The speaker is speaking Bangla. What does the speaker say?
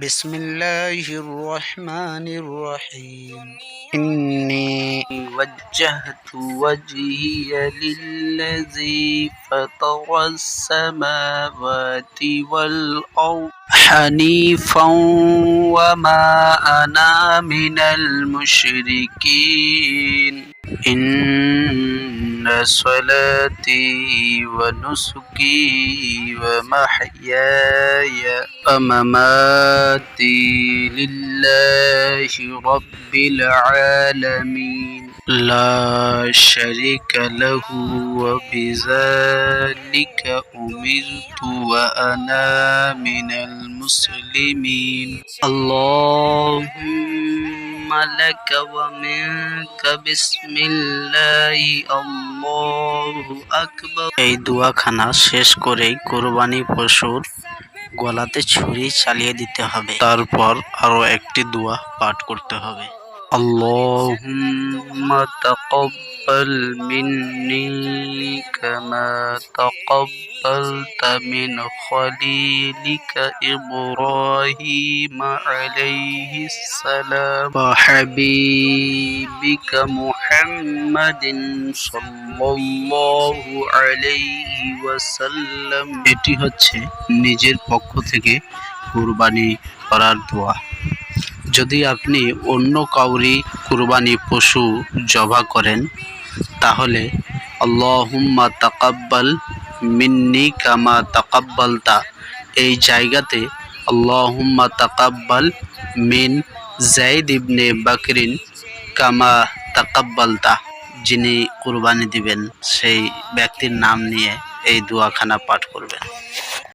بسم الله الرحمن الرحيم. إني وجهت وجهي للذي فطر السماوات والأرض حنيفا وما أنا من المشركين. إن صلاتي ونسكي ومحياي ومماتي لله رب العالمين. لا شريك له وبذلك أمرت وأنا من المسلمين. اللهم لك ومنك بسم الله الله أكبر এই দোয়াখানা শেষ করেই কোরবানি পশুর গলাতে ছুরি চালিয়ে দিতে হবে তারপর আরো একটি দোয়া পাঠ করতে হবে اللهم تقبل مني كما تقبلت من خليلك إبراهيم عليه السلام وحبيبك محمد صلى الله عليه وسلم এটি হচ্ছে নিজের পক্ষ থেকে কুরবানি করার দোয়া যদি আপনি অন্য কাউরি কুরবানি পশু জবা করেন, তাহলে আল্লাহুম্মা তাকাব্বাল মিন্নি কামা তাকাব্বালতা। এই জায়গাতে আল্লাহুম্মা তাকাব্বাল মিন জাইদ ইবনে বাকরিন কামা তাকাব্বালতা, যিনি কুরবানি দিবেন। সেই ব্যক্তির নাম নিয়ে এই দোয়াখানা পাঠ করবেন।